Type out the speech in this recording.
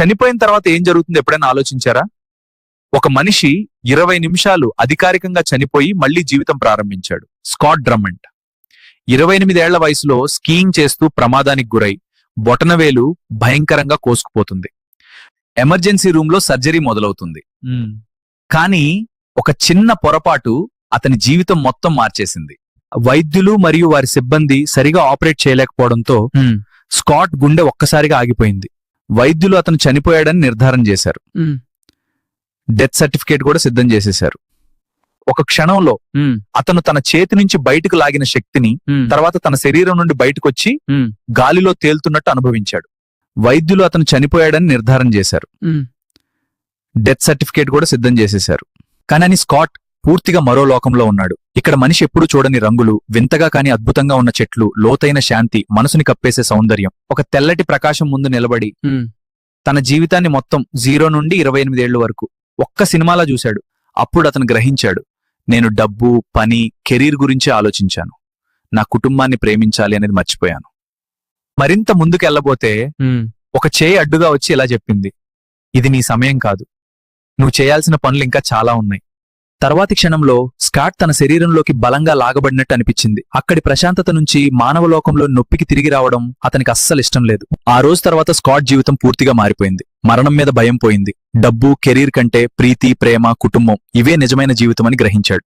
చనిపోయిన తర్వాత ఏం జరుగుతుంది ఎప్పుడైనా ఆలోచించారా? ఒక మనిషి ఇరవై నిమిషాలు అధికారికంగా చనిపోయి మళ్ళీ జీవితం ప్రారంభించాడు. స్కాట్ డ్రమండ్ ఇరవై ఎనిమిదేళ్ళ వయసులో స్కీయింగ్ చేస్తూ ప్రమాదానికి గురై బొటనవేలు భయంకరంగా కోసుకుపోతుంది. ఎమర్జెన్సీ రూమ్లో సర్జరీ మొదలవుతుంది. కానీ ఒక చిన్న పొరపాటు అతని జీవితం మొత్తం మార్చేసింది. వైద్యులు మరియు వారి సిబ్బంది సరిగా ఆపరేట్ చేయలేకపోవడంతో స్కాట్ గుండె ఒక్కసారిగా ఆగిపోయింది. వైద్యులు అతను చనిపోయాడని నిర్ధారణ చేశారు. డెత్ సర్టిఫికేట్ కూడా సిద్ధం చేసేశారు. ఒక క్షణంలో అతను తన చేతి నుంచి బయటకు లాగిన శక్తిని తర్వాత తన శరీరం నుండి బయటకొచ్చి గాలిలో తేలుతున్నట్టు అనుభవించాడు. వైద్యులు అతను చనిపోయాడని నిర్ధారణ చేశారు. డెత్ సర్టిఫికేట్ కూడా సిద్ధం చేసేశారు. కానీ స్కాట్ పూర్తిగా మరో లోకంలో ఉన్నాడు. ఇక్కడ మనిషి ఎప్పుడూ చూడని రంగులు వింతగా కాని అద్భుతంగా ఉన్న చెట్లు లోతైన శాంతి మనసుని కప్పేసే సౌందర్యం. ఒక తెల్లటి ప్రకాశం ముందు నిలబడి తన జీవితాన్ని మొత్తం జీరో నుండి ఇరవై ఎనిమిదేళ్ళ వరకు ఒక్క సినిమాలా చూశాడు. అప్పుడు అతను గ్రహించాడు నేను డబ్బు పని కెరీర్ గురించి ఆలోచించాను. నా కుటుంబాన్ని ప్రేమించాలి అనేది మర్చిపోయాను. మరింత ముందుకెళ్ళబోతే ఒక చేయి అడ్డుగా వచ్చి ఇలా చెప్పింది ఇది నీ సమయం కాదు. నువ్వు చేయాల్సిన పనులు ఇంకా చాలా ఉన్నాయి. తర్వాతి క్షణంలో స్కాట్ తన శరీరంలోకి బలంగా లాగబడినట్టు అనిపించింది. అక్కడి ప్రశాంతత నుంచి మానవ లోకంలో నొప్పికి తిరిగి రావడం అతనికి అస్సలు ఇష్టం లేదు. ఆ రోజు తర్వాత స్కాట్ జీవితం పూర్తిగా మారిపోయింది. మరణం మీద భయం పోయింది. డబ్బు కెరీర్ కంటే ప్రీతి ప్రేమ కుటుంబం ఇవే నిజమైన జీవితమని గ్రహించాడు.